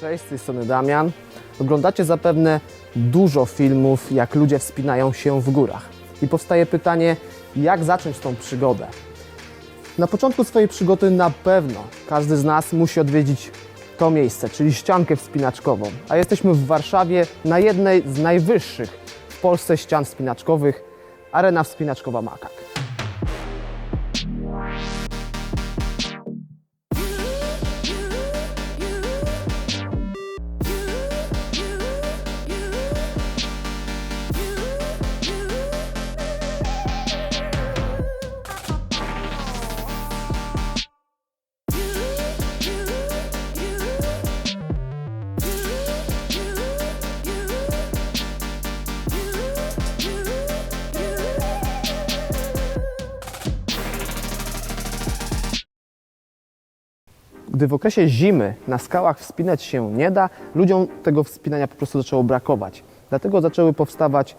Cześć, z tej strony Damian. Oglądacie zapewne dużo filmów, jak ludzie wspinają się w górach. I powstaje pytanie, jak zacząć tą przygodę? Na początku swojej przygody na pewno każdy z nas musi odwiedzić to miejsce, czyli ściankę wspinaczkową. A jesteśmy w Warszawie na jednej z najwyższych w Polsce ścian wspinaczkowych, Arena Wspinaczkowa Makak. Gdy w okresie zimy na skałach wspinać się nie da, ludziom tego wspinania po prostu zaczęło brakować. Dlatego zaczęły powstawać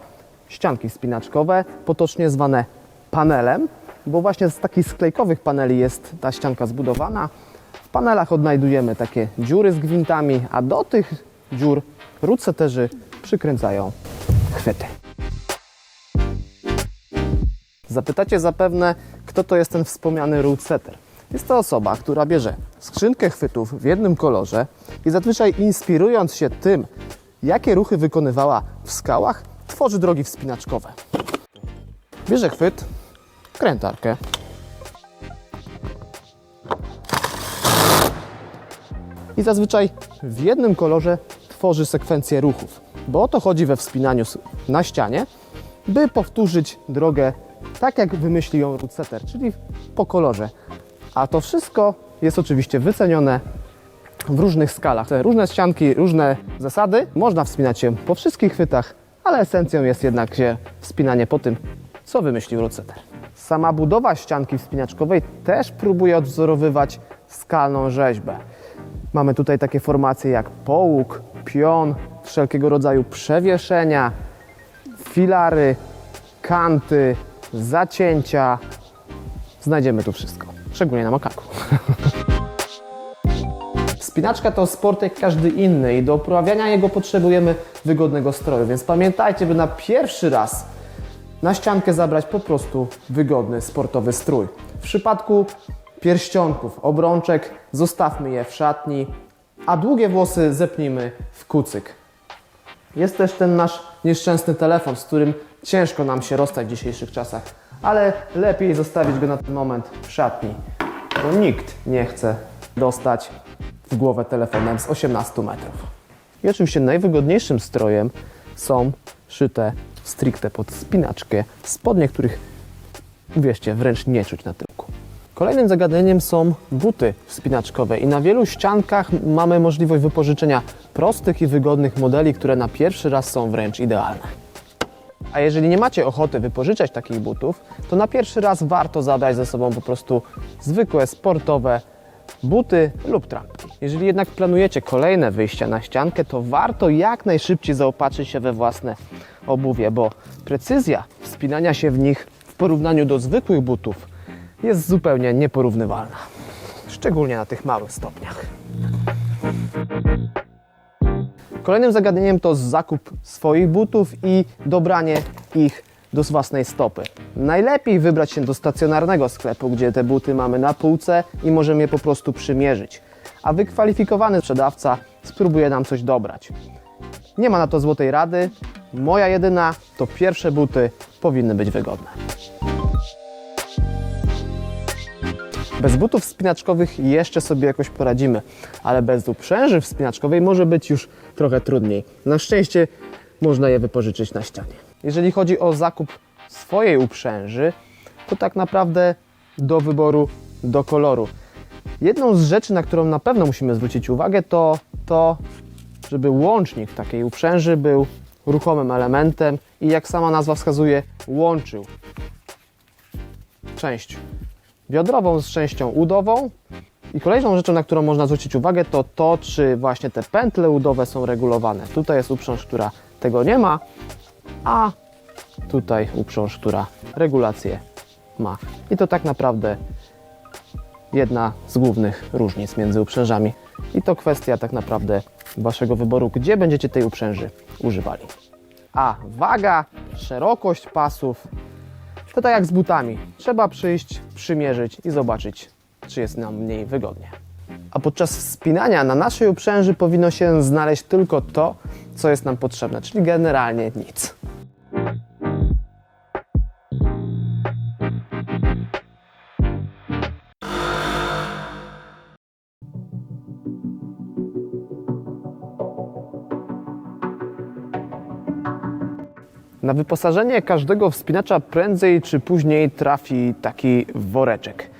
ścianki wspinaczkowe, potocznie zwane panelem, bo właśnie z takich sklejkowych paneli jest ta ścianka zbudowana. W panelach odnajdujemy takie dziury z gwintami, a do tych dziur rootsetterzy przykręcają chwyty. Zapytacie zapewne, kto to jest ten wspomniany root setter. Jest to osoba, która bierze skrzynkę chwytów w jednym kolorze i zazwyczaj inspirując się tym, jakie ruchy wykonywała w skałach, tworzy drogi wspinaczkowe. Bierze chwyt, krętarkę, i zazwyczaj w jednym kolorze tworzy sekwencję ruchów, bo o to chodzi we wspinaniu na ścianie, by powtórzyć drogę tak, jak wymyślił ją rootsetter, czyli po kolorze. A to wszystko jest oczywiście wycenione w różnych skalach. Różne ścianki, różne zasady. Można wspinać się po wszystkich chwytach, ale esencją jest jednak się wspinanie po tym, co wymyślił rootsetter. Sama budowa ścianki wspinaczkowej też próbuje odwzorowywać skalną rzeźbę. Mamy tutaj takie formacje jak połóg, pion, wszelkiego rodzaju przewieszenia, filary, kanty, zacięcia. Znajdziemy tu wszystko, szczególnie na makaku. Wspinaczka to sport jak każdy inny i do uprawiania jego potrzebujemy wygodnego stroju, więc pamiętajcie, by na pierwszy raz na ściankę zabrać po prostu wygodny sportowy strój. W przypadku pierścionków, obrączek zostawmy je w szatni, a długie włosy zepnijmy w kucyk. Jest też ten nasz nieszczęsny telefon, z którym ciężko nam się rozstać w dzisiejszych czasach, ale lepiej zostawić go na ten moment w szatni, bo nikt nie chce dostać w głowę telefonem z 18 metrów. I oczywiście najwygodniejszym strojem są szyte stricte pod spinaczkę spodnie, których uwierzcie, wręcz nie czuć na tyłku. Kolejnym zagadnieniem są buty wspinaczkowe i na wielu ściankach mamy możliwość wypożyczenia prostych i wygodnych modeli, które na pierwszy raz są wręcz idealne. A jeżeli nie macie ochoty wypożyczać takich butów, to na pierwszy raz warto zabrać ze sobą po prostu zwykłe sportowe buty lub trampki. Jeżeli jednak planujecie kolejne wyjścia na ściankę, to warto jak najszybciej zaopatrzyć się we własne obuwie, bo precyzja wspinania się w nich w porównaniu do zwykłych butów jest zupełnie nieporównywalna. Szczególnie na tych małych stopniach. Kolejnym zagadnieniem to zakup swoich butów i dobranie ich do własnej stopy. Najlepiej wybrać się do stacjonarnego sklepu, gdzie te buty mamy na półce i możemy je po prostu przymierzyć. A wykwalifikowany sprzedawca spróbuje nam coś dobrać. Nie ma na to złotej rady. Moja jedyna to pierwsze buty powinny być wygodne. Bez butów wspinaczkowych jeszcze sobie jakoś poradzimy, ale bez uprzęży wspinaczkowej może być już trochę trudniej. Na szczęście można je wypożyczyć na ścianie. Jeżeli chodzi o zakup swojej uprzęży, to tak naprawdę do wyboru, do koloru. Jedną z rzeczy, na którą na pewno musimy zwrócić uwagę, to to, żeby łącznik takiej uprzęży był ruchomym elementem i jak sama nazwa wskazuje, łączył część biodrową z częścią udową. I kolejną rzeczą, na którą można zwrócić uwagę, to to, czy właśnie te pętle udowe są regulowane. Tutaj jest uprząż, która tego nie ma, a tutaj uprząż, która regulację ma. I to tak naprawdę jedna z głównych różnic między uprzężami. I to kwestia tak naprawdę Waszego wyboru, gdzie będziecie tej uprzęży używali. A waga, szerokość pasów to tak jak z butami. Trzeba przyjść, przymierzyć i zobaczyć, czy jest nam mniej wygodnie. A podczas wspinania na naszej uprzęży powinno się znaleźć tylko to, co jest nam potrzebne, czyli generalnie nic. Na wyposażenie każdego wspinacza prędzej czy później trafi taki woreczek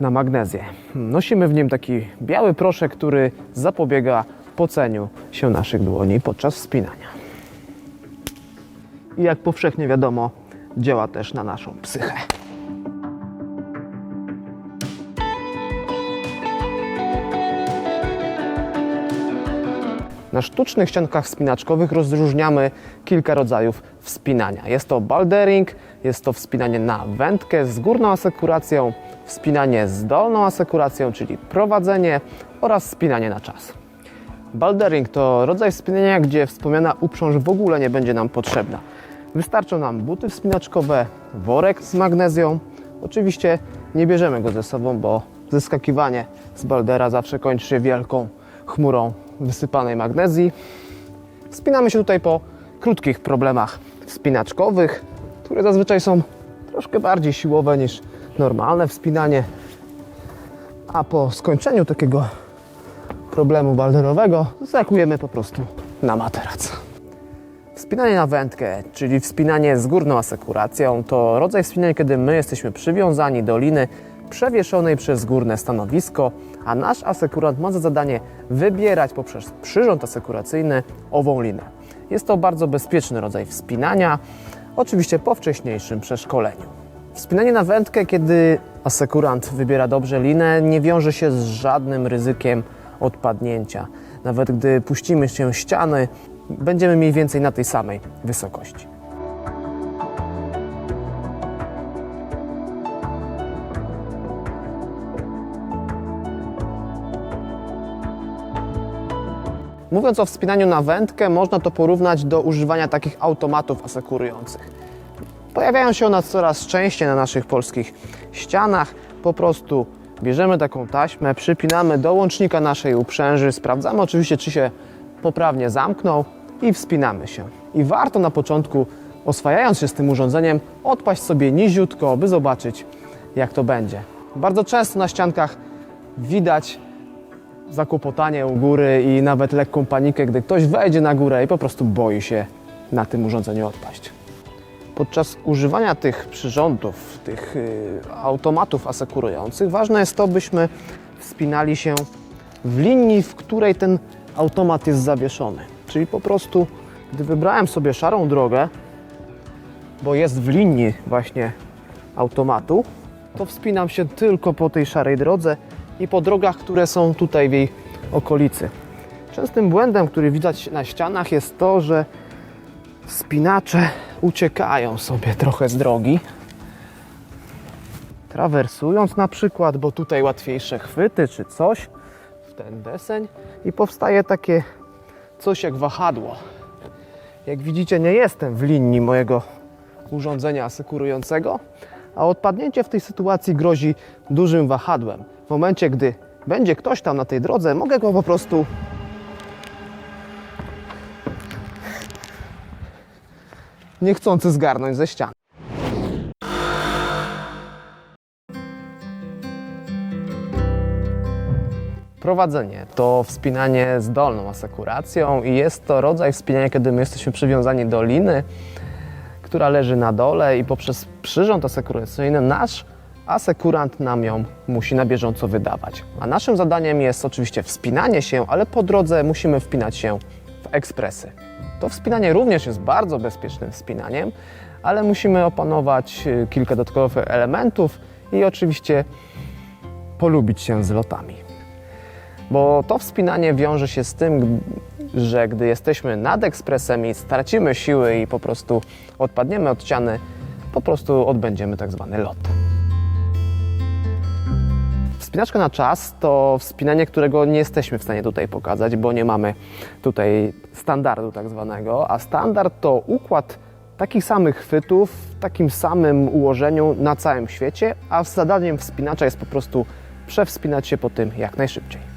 na magnezję. Nosimy w nim taki biały proszek, który zapobiega poceniu się naszych dłoni podczas wspinania. I jak powszechnie wiadomo, działa też na naszą psychę. Na sztucznych ściankach wspinaczkowych rozróżniamy kilka rodzajów wspinania. Jest to bouldering, jest to wspinanie na wędkę z górną asekuracją, wspinanie z dolną asekuracją, czyli prowadzenie oraz wspinanie na czas. Bouldering to rodzaj wspinania, gdzie wspomniana uprząż w ogóle nie będzie nam potrzebna. Wystarczą nam buty wspinaczkowe, worek z magnezją. Oczywiście nie bierzemy go ze sobą, bo zeskakiwanie z baldera zawsze kończy się wielką chmurą wysypanej magnezji. Wspinamy się tutaj po krótkich problemach wspinaczkowych, które zazwyczaj są troszkę bardziej siłowe niż normalne wspinanie. A po skończeniu takiego problemu balderowego zakujemy po prostu na materac. Wspinanie na wędkę, czyli wspinanie z górną asekuracją, to rodzaj wspinania, kiedy my jesteśmy przywiązani do liny przewieszonej przez górne stanowisko, a nasz asekurant ma za zadanie wybierać poprzez przyrząd asekuracyjny ową linę. Jest to bardzo bezpieczny rodzaj wspinania, oczywiście po wcześniejszym przeszkoleniu. Wspinanie na wędkę, kiedy asekurant wybiera dobrze linę, nie wiąże się z żadnym ryzykiem odpadnięcia. Nawet gdy puścimy się ściany, będziemy mniej więcej na tej samej wysokości. Mówiąc o wspinaniu na wędkę, można to porównać do używania takich automatów asekurujących. Pojawiają się one coraz częściej na naszych polskich ścianach. Po prostu bierzemy taką taśmę, przypinamy do łącznika naszej uprzęży, sprawdzamy oczywiście, czy się poprawnie zamknął i wspinamy się. I warto na początku, oswajając się z tym urządzeniem, odpaść sobie niziutko, by zobaczyć, jak to będzie. Bardzo często na ściankach widać zakłopotanie u góry i nawet lekką panikę, gdy ktoś wejdzie na górę i po prostu boi się na tym urządzeniu odpaść. Podczas używania tych przyrządów, tych y, automatów asekurujących, ważne jest to, byśmy wspinali się w linii, w której ten automat jest zawieszony. Czyli po prostu, gdy wybrałem sobie szarą drogę, bo jest w linii właśnie automatu, to wspinam się tylko po tej szarej drodze i po drogach, które są tutaj w jej okolicy. Częstym błędem, który widać na ścianach jest to, że spinacze uciekają sobie trochę z drogi. Trawersując na przykład, bo tutaj łatwiejsze chwyty czy coś w ten deseń i powstaje takie coś jak wahadło. Jak widzicie, nie jestem w linii mojego urządzenia asekurującego, a odpadnięcie w tej sytuacji grozi dużym wahadłem. W momencie, gdy będzie ktoś tam na tej drodze, mogę go po prostu niechcący zgarnąć ze ściany. Prowadzenie to wspinanie z dolną asekuracją i jest to rodzaj wspinania, kiedy my jesteśmy przywiązani do liny, która leży na dole i poprzez przyrząd asekuracyjny nasz asekurant nam ją musi na bieżąco wydawać. A naszym zadaniem jest oczywiście wspinanie się, ale po drodze musimy wpinać się w ekspresy. To wspinanie również jest bardzo bezpiecznym wspinaniem, ale musimy opanować y, kilka dodatkowych elementów i oczywiście polubić się z lotami. Bo to wspinanie wiąże się z tym, że gdy jesteśmy nad ekspresem i stracimy siły i po prostu odpadniemy od ściany, po prostu odbędziemy tak zwany lot. Wspinaczka na czas to wspinanie, którego nie jesteśmy w stanie tutaj pokazać, bo nie mamy tutaj standardu tak zwanego, a standard to układ takich samych chwytów w takim samym ułożeniu na całym świecie, a zadaniem wspinacza jest po prostu przewspinać się po tym jak najszybciej.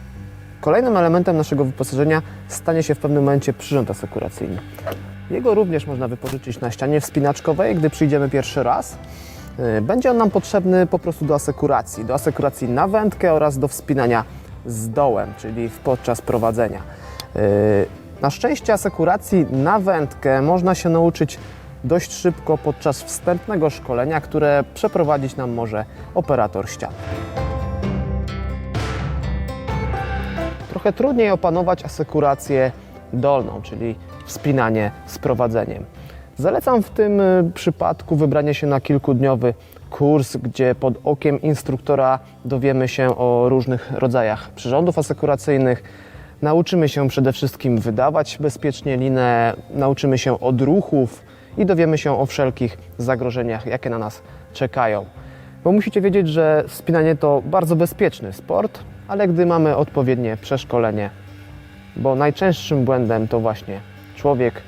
Kolejnym elementem naszego wyposażenia stanie się w pewnym momencie przyrząd asekuracyjny. Jego również można wypożyczyć na ścianie wspinaczkowej, gdy przyjdziemy pierwszy raz. Yy, Będzie on nam potrzebny po prostu do asekuracji, do asekuracji na wędkę oraz do wspinania z dołem, czyli podczas prowadzenia. Yy, Na szczęście asekuracji na wędkę można się nauczyć dość szybko podczas wstępnego szkolenia, które przeprowadzić nam może operator ściany. Trochę trudniej opanować asekurację dolną, czyli wspinanie z prowadzeniem. Zalecam w tym y, przypadku wybranie się na kilkudniowy kurs, gdzie pod okiem instruktora dowiemy się o różnych rodzajach przyrządów asekuracyjnych. Nauczymy się przede wszystkim wydawać bezpiecznie linę, nauczymy się odruchów i dowiemy się o wszelkich zagrożeniach, jakie na nas czekają. Bo musicie wiedzieć, że spinanie to bardzo bezpieczny sport, ale gdy mamy odpowiednie przeszkolenie, bo najczęstszym błędem to właśnie człowiek,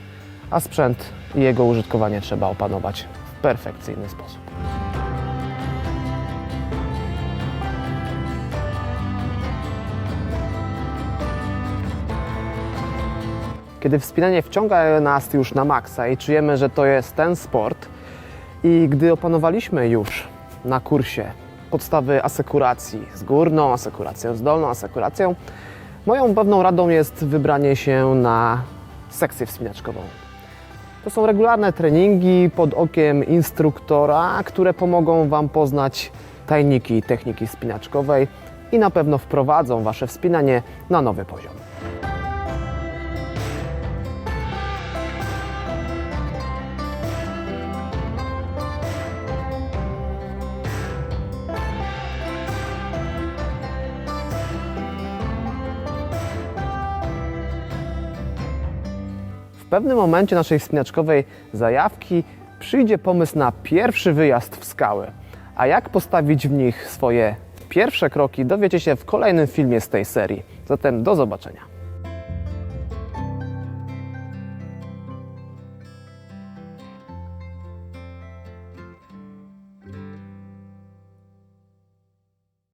a sprzęt i jego użytkowanie trzeba opanować w perfekcyjny sposób. Kiedy wspinanie wciąga nas już na maksa i czujemy, że to jest ten sport, i gdy opanowaliśmy już na kursie podstawy asekuracji z górną asekuracją, z dolną asekuracją, moją pewną radą jest wybranie się na sekcję wspinaczkową. To są regularne treningi pod okiem instruktora, które pomogą Wam poznać tajniki techniki spinaczkowej i na pewno wprowadzą Wasze wspinanie na nowy poziom. W pewnym momencie naszej wspinaczkowej zajawki przyjdzie pomysł na pierwszy wyjazd w skały. A jak postawić w nich swoje pierwsze kroki, dowiecie się w kolejnym filmie z tej serii. Zatem do zobaczenia.